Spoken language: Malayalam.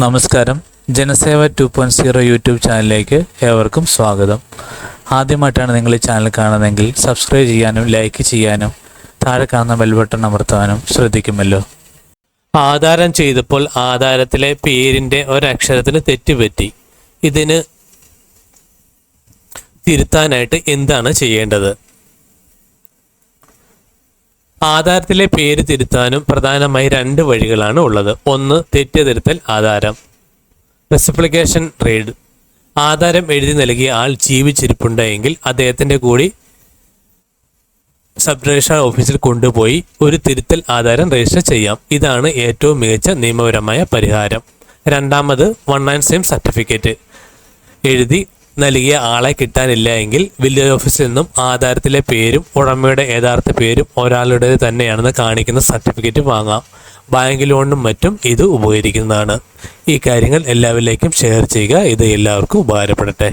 നമസ്കാരം. Janaseva two point zero YouTube ചാനലിലേക്ക് ഏവർക്കും സ്വാഗതം. ആദ്യമായിട്ടാണ് നിങ്ങൾ ഈ ചാനൽ കാണുന്നതെങ്കിൽ സബ്സ്ക്രൈബ് ചെയ്യാനും ലൈക്ക് ചെയ്യാനും താഴെ കാണുന്ന ബെൽ ബട്ടൺ അമർത്താനും ശ്രദ്ധിക്കുമല്ലോ. ആധാരം ചെയ്തപ്പോൾ ആധാരത്തിലെ പേരിന്റെ ഒരക്ഷരത്തിന് തെറ്റുപറ്റി. ഇതിന് തിരുത്താനായിട്ട് എന്താണ് ചെയ്യേണ്ടത്? ആധാരത്തിലെ പേര് തിരുത്താനും പ്രധാനമായി രണ്ട് വഴികളാണ് ഉള്ളത്. ഒന്ന് തെറ്റ് തിരുത്തൽ ആധാരം. റെസിപ്ലിക്കേഷൻ റെയ്ഡ് ആധാരം എഴുതി നൽകിയ ആൾ ജീവിച്ചിരിപ്പുണ്ടെങ്കിൽ അദ്ദേഹത്തിന്റെ കൂടി സബ് രജിസ്ട്രാർ ഓഫീസിൽ കൊണ്ടുപോയി ഒരു തിരുത്തൽ ആധാരം രജിസ്റ്റർ ചെയ്യാം. ഇതാണ് ഏറ്റവും മികച്ച നിയമപരമായ പരിഹാരം. രണ്ടാമത് വൺ ആൻഡ് സെയിം സർട്ടിഫിക്കറ്റ് എഴുതി നൽകിയ ആളെ കിട്ടാനില്ല എങ്കിൽ വില്ലേജ് ഓഫീസിൽ നിന്നും ആധാരത്തിലെ പേരും ഉടമയുടെ യഥാർത്ഥ പേരും ഒരാളുടേത് തന്നെയാണെന്ന് കാണിക്കുന്ന സർട്ടിഫിക്കറ്റ് വാങ്ങാം. ബാങ്ക് ലോണിനും മറ്റും ഇത് ഉപകരിക്കുന്നതാണ്. ഈ കാര്യങ്ങൾ എല്ലാവരിലേക്കും ഷെയർ ചെയ്യുക. ഇത് എല്ലാവർക്കും ഉപകാരപ്പെടട്ടെ.